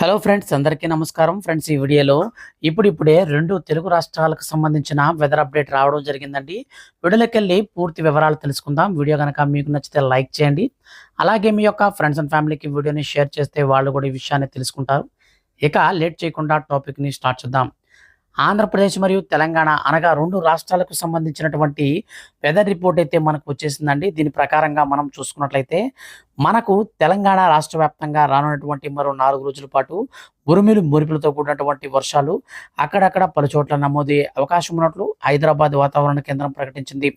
Hello friends అందరికీ నమస్కారం. Friends ఈ వీడియోలో ఇప్పుడిప్పుడే రెండు తెలుగు రాష్ట్రాలకు సంబంధించిన వెదర్ అప్డేట్ రావడం జరిగిందండి. వీడియోలోకి పూర్తి వివరాలు తెలుసుకుందాం. వీడియో కనుక మీకు నచ్చితే లైక్ చేయండి. అలాగే మీ యొక్క ఫ్రెండ్స్ అండ్ ఫ్యామిలీకి వీడియోని షేర్ చేస్తే వాళ్ళు కూడా ఈ విషయాన్ని తెలుసుకుంటారు. ఇక లేట్ చేయకుండా టాపిక్ని స్టార్ట్ చేద్దాం. ఆంధ్రప్రదేశ్ మరియు తెలంగాణ అనగా రెండు రాష్ట్రాలకు సంబంధించినటువంటి వెదర్ రిపోర్ట్ అయితే మనకు వచ్చేసిందండి. దీని ప్రకారంగా మనం చూసుకున్నట్లయితే మనకు తెలంగాణ రాష్ట్ర వ్యాప్తంగా రానున్నటువంటి మరో నాలుగు రోజుల పాటు ఉరుములు మురిపులతో కూడినటువంటి వర్షాలు అక్కడక్కడ పలుచోట్ల నమోదయ్యే అవకాశం ఉన్నట్లు హైదరాబాద్ వాతావరణ కేంద్రం ప్రకటించింది.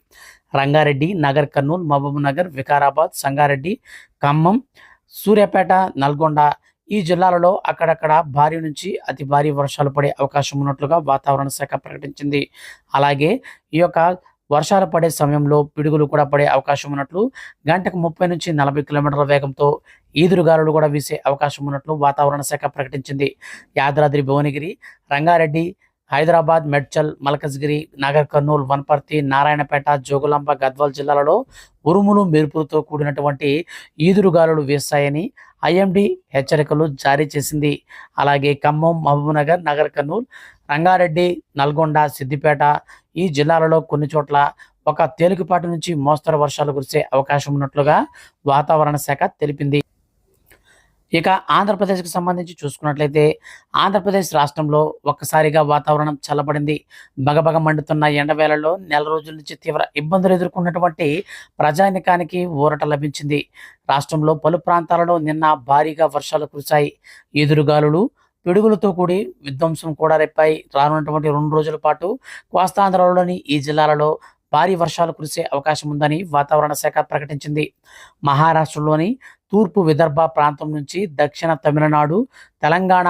రంగారెడ్డి నగర్ కర్నూలు మహబూబ్ నగర్ వికారాబాద్ సంగారెడ్డి ఖమ్మం సూర్యాపేట నల్గొండ ఈ జిల్లాలలో అక్కడక్కడ భారీ నుంచి అతి భారీ వర్షాలు పడే అవకాశం ఉన్నట్లుగా వాతావరణ శాఖ ప్రకటించింది. అలాగే ఈ యొక్క వర్షాలు పడే సమయంలో పిడుగులు కూడా పడే అవకాశం ఉన్నట్లు గంటకు ముప్పై నుంచి నలభై కిలోమీటర్ల వేగంతో ఈదురుగాలులు కూడా వీసే అవకాశం ఉన్నట్లు వాతావరణ శాఖ ప్రకటించింది. యాదాద్రి భువనగిరి రంగారెడ్డి హైదరాబాద్ మెడ్చల్ మల్కజ్గిరి నగర్ కర్నూలు వనపర్తి నారాయణపేట జోగులాంబ గద్వాల్ జిల్లాలలో ఉరుములు మెరుపులతో కూడినటువంటి ఈదురుగాలులు వీస్తాయని ఐఎండి హెచ్చరికలు జారీ చేసింది. అలాగే ఖమ్మం మహబూబ్నగర్ నగర్ కర్నూలు రంగారెడ్డి నల్గొండ సిద్దిపేట ఈ జిల్లాలలో కొన్ని చోట్ల ఒక తేలికపాటి నుంచి మోస్తరు వర్షాలు కురిసే అవకాశం ఉన్నట్లుగా వాతావరణ శాఖ తెలిపింది. ఇక ఆంధ్రప్రదేశ్కి సంబంధించి చూసుకున్నట్లయితే ఆంధ్రప్రదేశ్ రాష్ట్రంలో ఒక్కసారిగా వాతావరణం చల్లబడింది. బగబగ మండుతున్న ఎండవేళల్లో నెల రోజుల నుంచి తీవ్ర ఇబ్బందులు ఎదుర్కొన్నటువంటి ప్రజానికానికి ఊరట లభించింది. రాష్ట్రంలో పలు ప్రాంతాలలో నిన్న భారీగా వర్షాలు కురిశాయి. ఎదురుగాలులు పిడుగులతో కూడి విధ్వంసం కూడా రెప్పాయి రానున్నటువంటి రెండు రోజుల పాటు కోస్తాంధ్రలోని ఈ జిల్లాలలో భారీ వర్షాలు కురిసే అవకాశం ఉందని వాతావరణ శాఖ ప్రకటించింది. మహారాష్ట్రలోని తూర్పు విదర్భ ప్రాంతం నుంచి దక్షిణ తమిళనాడు తెలంగాణ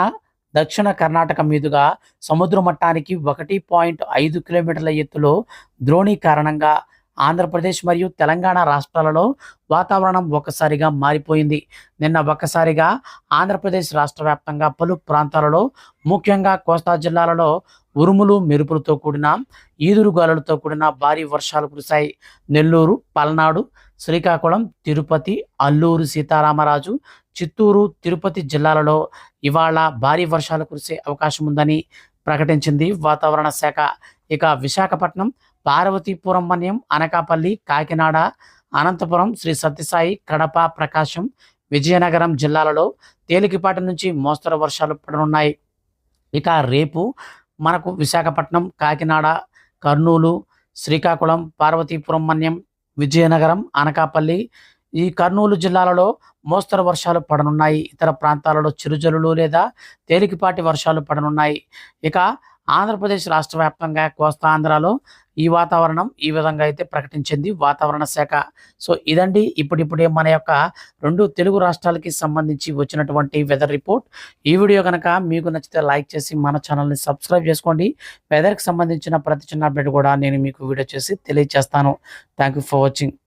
దక్షిణ కర్ణాటక మీదుగా సముద్ర మట్టానికి ఒకటి పాయింట్ ఐదు కిలోమీటర్ల ఎత్తులో ద్రోణి కారణంగా ఆంధ్రప్రదేశ్ మరియు తెలంగాణ రాష్ట్రాలలో వాతావరణం ఒక్కసారిగా మారిపోయింది. నిన్న ఒక్కసారిగా ఆంధ్రప్రదేశ్ రాష్ట్ర వ్యాప్తంగా పలు ప్రాంతాలలో ముఖ్యంగా కోస్తా జిల్లాలలో ఉరుములు మెరుపులతో కూడిన ఈదురుగాలులతో కూడిన భారీ వర్షాలు కురిశాయి. నెల్లూరు పల్నాడు శ్రీకాకుళం తిరుపతి అల్లూరు సీతారామరాజు చిత్తూరు తిరుపతి జిల్లాలలో ఇవాళ భారీ వర్షాలు కురిసే అవకాశం ఉందని ప్రకటించింది. వాతావరణ శాఖ ఇక విశాఖపట్నం పార్వతీపురం మన్యం అనకాపల్లి కాకినాడ అనంతపురం శ్రీ సత్యసాయి కడప ప్రకాశం విజయనగరం జిల్లాలలో తేలికపాటి నుంచి మోస్తరు వర్షాలు పడనున్నాయి. ఇక రేపు మనకు విశాఖపట్నం కాకినాడ కర్నూలు శ్రీకాకుళం పార్వతీపురం మన్యం విజయనగరం అనకాపల్లి ఈ కర్నూలు జిల్లాలలో మోస్తరు వర్షాలు పడనున్నాయి. ఇతర ప్రాంతాలలో చిరుజల్లులు లేదా తేలికపాటి వర్షాలు పడనున్నాయి. ఇక ఆంధ్రప్రదేశ్ రాష్ట్ర వ్యాప్తంగా కోస్తాంధ్రలో ఈ వాతావరణం ఈ విధంగా అయితే ప్రకటించింది వాతావరణ శాఖ. సో ఇదండి ఇప్పుడిప్పుడే మన యొక్క రెండు తెలుగు రాష్ట్రాలకి సంబంధించి వచ్చినటువంటి వెదర్ రిపోర్ట్. ఈ వీడియో కనుక మీకు నచ్చితే లైక్ చేసి మన ఛానల్ని సబ్స్క్రైబ్ చేసుకోండి. వెదర్కి సంబంధించిన ప్రతి చిన్న అప్డేట్ కూడా నేను మీకు వీడియో చేసి తెలియజేస్తాను. Thank you for watching.